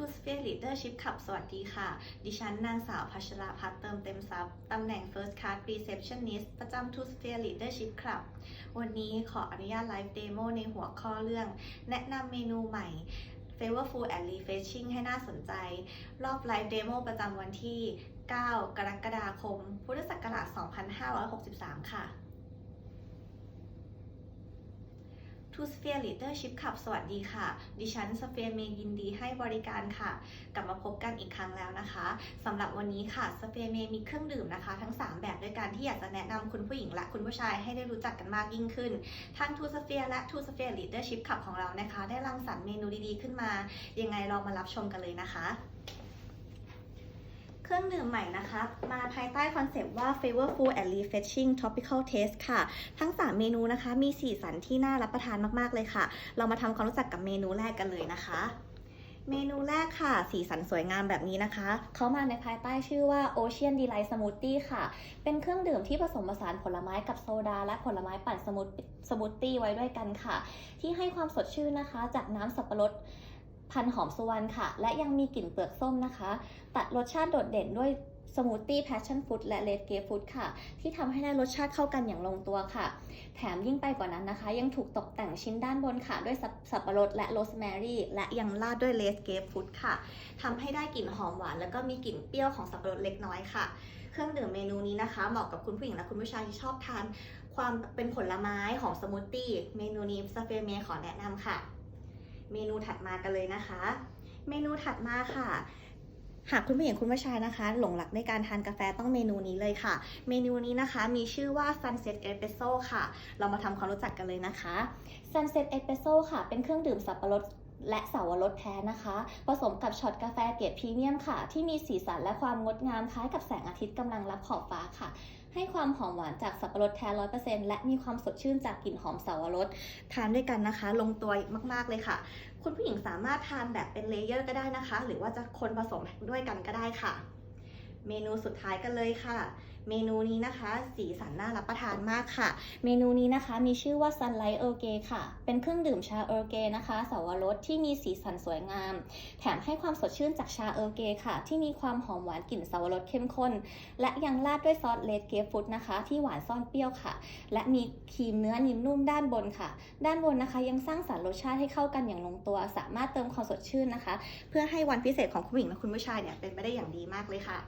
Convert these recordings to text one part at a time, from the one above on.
To Sphere Leadership Club สวัสดีค่ะ ดิฉันนางสาวพัชราพัฒเติมเต็มทรัพย์ตำแหน่ง First Card Receptionist ประจำ To Sphere Leadership Club วันนี้ขออนุญาตไลฟ์เดโมในหัวข้อเรื่อง แนะนำเมนูใหม่ Flavorful and Refreshing ให้น่าสนใจ รอบไลฟ์เดโมประจำวันที่ 9 กรกฎาคม พุทธศักราช 2563 ค่ะ To Sphere Leadership Club สวัสดีค่ะ ดิฉันสเฟียเมยินดีให้บริการค่ะ กลับมาพบกันอีกครั้งแล้วนะคะสำหรับวันนี้ค่ะสเฟียเมมีเครื่องดื่มนะคะ ทั้ง 3 แบบด้วยกันที่อยากจะแนะนำคุณผู้หญิงและคุณผู้ชายให้ได้รู้จักกันมากยิ่งขึ้น ทั้ง To Sphere และ To Sphere Leadership Club ของเรานะคะ ได้รังสรรค์เมนูดีๆขึ้นมา ยังไงลองมารับชมกันเลยนะคะ เครื่องดื่มใหม่นะคะมาภายใต้คอนเซปต์ว่า Flavorful and Refreshing Tropical Taste ค่ะ ทั้ง 3 เมนูนะคะ มีสีสันที่น่ารับประทานมากๆเลยค่ะ เรามาทำความรู้จักกับเมนูแรกกันเลยนะคะ เมนูแรกค่ะ สีสันสวยงามแบบนี้นะคะ เขามาในภายใต้ชื่อว่า Ocean Delight Smoothie ค่ะ เป็นเครื่องดื่มที่ผสมผสานผลไม้กับโซดา และผลไม้ปั่นสมูทสมูทตี้ไว้ด้วยกันค่ะ ที่ให้ความสดชื่นนะคะ จากน้ำสับปะรด พันหอมสุวรรณค่ะ และยังมีกลิ่นเปลือกส้มนะคะ ตัดรสชาติโดดเด่นด้วยสมูทตี้แพชชั่นฟู้ดและเลดเกฟู้ดค่ะ ที่ทำให้ได้รสชาติเข้ากันอย่างลงตัวค่ะ แถมยิ่งไปกว่านั้นนะคะ ยังถูกตกแต่งชิ้นด้านบนค่ะ ด้วยสับสบปะรดและโรสแมรี่ และยังราดด้วยเลสเกฟฟู้ดค่ะทำให้ได้กลิ่นหอมหวาน แล้วก็มีกลิ่นเปรี้ยวของสับปะรดเล็กน้อยค่ะ เครื่องดื่มเมนูนี้นะคะ เหมาะกับคุณผู้หญิงและคุณผู้ชายที่ชอบทาน ความเป็นผลไม้ของสมูทตี้เมนูนี้สเฟเมขอแนะนำค่ะ เมนูถัดมากันเลยนะคะ เมนูถัดมาค่ะ หากคุณผู้หญิงคุณผู้ชายนะคะ หลงหลักในการทานกาแฟต้องเมนูนี้เลยค่ะ เมนูนี้นะคะมีชื่อว่า Sunset Espresso ค่ะ เรามาทำความรู้จักกันเลยนะคะ Sunset Espresso ค่ะ เป็นเครื่องดื่มสับปะรด และสาวรสแท้นะคะ ผสมกับช็อตกาแฟเกรดพรีเมียมค่ะ ที่มีสีสันและความงดงามคล้ายกับแสงอาทิตย์กำลังรับขอบฟ้าค่ะ ให้ความหอมหวานจากสับปะรดแท้ร้อยเปอร์เซ็นต์และมีความสดชื่นจากกลิ่นหอมสาวรสทานด้วยกันนะคะ ลงตัวมาก ๆ เลยค่ะ คุณผู้หญิงสามารถทานแบบเป็นเลเยอร์ก็ได้นะคะ หรือว่าจะคนผสมด้วยกันก็ได้ค่ะ เมนูสุดท้ายกันเลยค่ะ เมนูนี้นะคะ สีสันน่ารับประทานมากค่ะ เมนูนี้นะคะ มีชื่อว่า Sunlight Earl Grey ค่ะ เป็นเครื่องดื่มชาเอ r ร์เกนะคะสาวรสที่มีสีสันสวยงาม แถมให้ความสดชื่นจากชาเอ r ร์เกค่ะ ที่มีความหอมหวานกลิ่นสาวรสเข้มข้น และยังราดด้วยซอสเลดเกฟฟุตนะคะ ที่หวานซ่อนเปรี้ยวค่ะ และมีครีมเนื้อนิ่มนุ่มด้านบนค่ะ ด้านบนนะคะ ยังสร้างสรรรสชาติให้เข้ากันอย่างลงตัว สามารถเติมความสดชื่นนะคะ เพื่อให้วันพิเศษของคุณผู้หญิงและคุณผู้ชายเนี่ยเป็นไปได้อย่างดีมากเลยค่ะ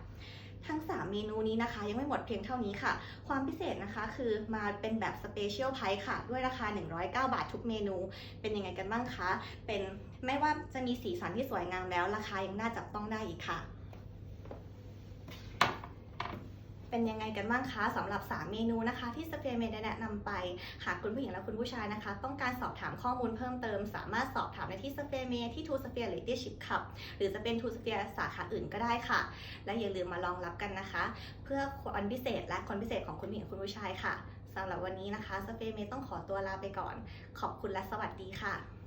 ทั้ง 3 เมนูนี้นะคะ ยังไม่หมดเพียงเท่านี้ค่ะ ความพิเศษนะคะคือมาเป็นแบบสเปเชียลไพรส์ค่ะ ด้วยราคา 109 บาททุกเมนู เป็นยังไงกันบ้างคะ เป็นไม่ว่าจะมีสีสันที่สวยงามแล้ว ราคายังน่าจับต้องได้อีกค่ะ เป็นยังไงกันบ้างคะสำหรับ 3 เมนูนะคะ ที่สเปียร์เมดได้แนะนำไปหากคุณผู้หญิงและคุณผู้ชายนะคะ ต้องการสอบถามข้อมูลเพิ่มเติม สามารถสอบถามได้ที่สเปียร์เมที่ทูสเปียร์หรือที่ชิปคับหรือจะเป็นทูสเปียร์สาขาอื่นก็ได้ค่ะ และอย่าลืมมาลองรับกันนะคะ เพื่อวันพิเศษและคนพิเศษของคุณผู้หญิงคุณผู้ชายค่ะสำหรับวันนี้นะคะสเปียร์เมต้องขอตัวลาไปก่อน ขอบคุณและสวัสดีค่ะ